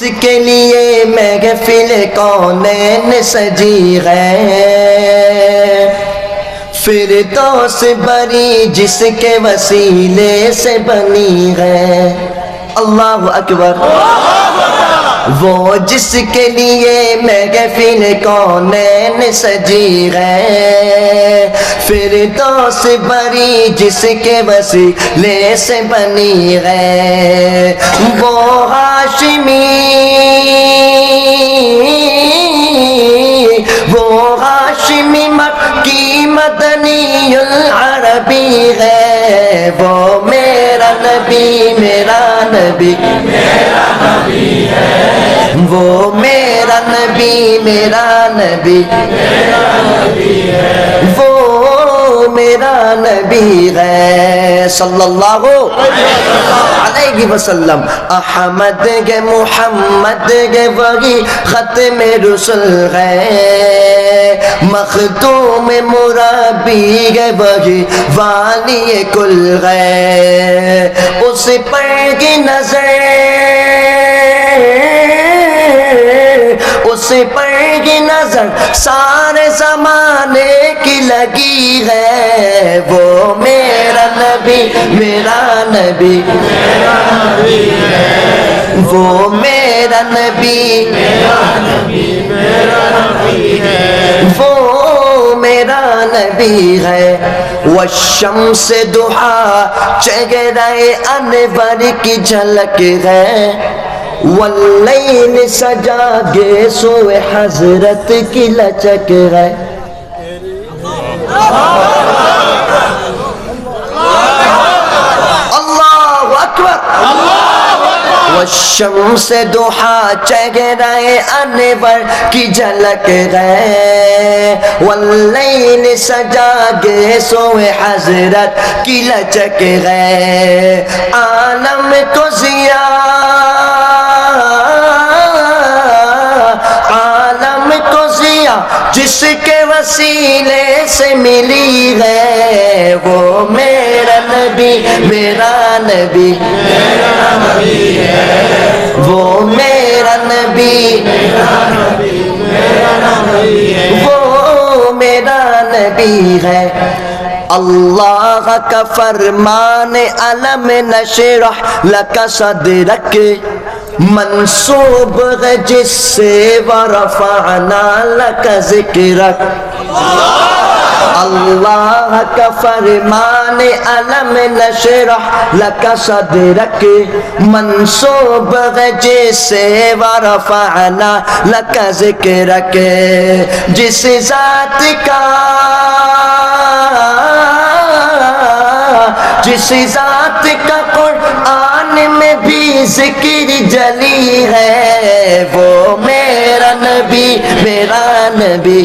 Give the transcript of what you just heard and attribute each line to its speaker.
Speaker 1: اس کے لیے محفل کونین سجی ہے؟ پھر تو بری جس کے وسیلے سے بنی ہے۔ اللہ اکبر۔ وہ جس کے لیے محفل کونین سجی ہے۔ پھر تو بری جس کے وسیلے سے بنی ہے۔ وہ نبی العربی ہے، وہ میرا نبی میرا نبی۔ وہ میرا نبی میرا نبی۔ وہ میرا نبی ہے۔ صلی اللہ علیہ وسلم. احمد کے محمد کے وہی ختم رسل ہے. مختوم مرابی کے وہی والی کل ہے. اس پر کی نظر، اس پر کی نظر سارے زمانے کی لگی ہے. نبی. وہ میرا نبی. وہ میرا نبی ہے. وہ شمس دہا چہرے انور کی جھلک ہے. واللیل سجا گے سوئے حضرت کی لچک ہے اللہ اکبر والشمس دحا چہرے انور کی جھلک ہے واللیل سجا گے سوئے حضرت کی لچک ہے عالم کو ضیا عالم کو ضیا جس کے وسیلے سے ملی ہے۔ وہ میرا نبی میرا نبی۔ وہ بھی ہے۔ اللہ کا فرمان علم نشرح لک صدرک۔ منصوب ہے جس سے ورفعنا لک ذکرک۔ اللہ اللہ کا فرمان علم نشرح لک صدرک منصوب ہے جس سے ورفعنا لک ذکرک، جس ذات کا، جس ذات کا قرآن میں بھی ذکر جلی ہے، وہ میرا نبی میرا نبی۔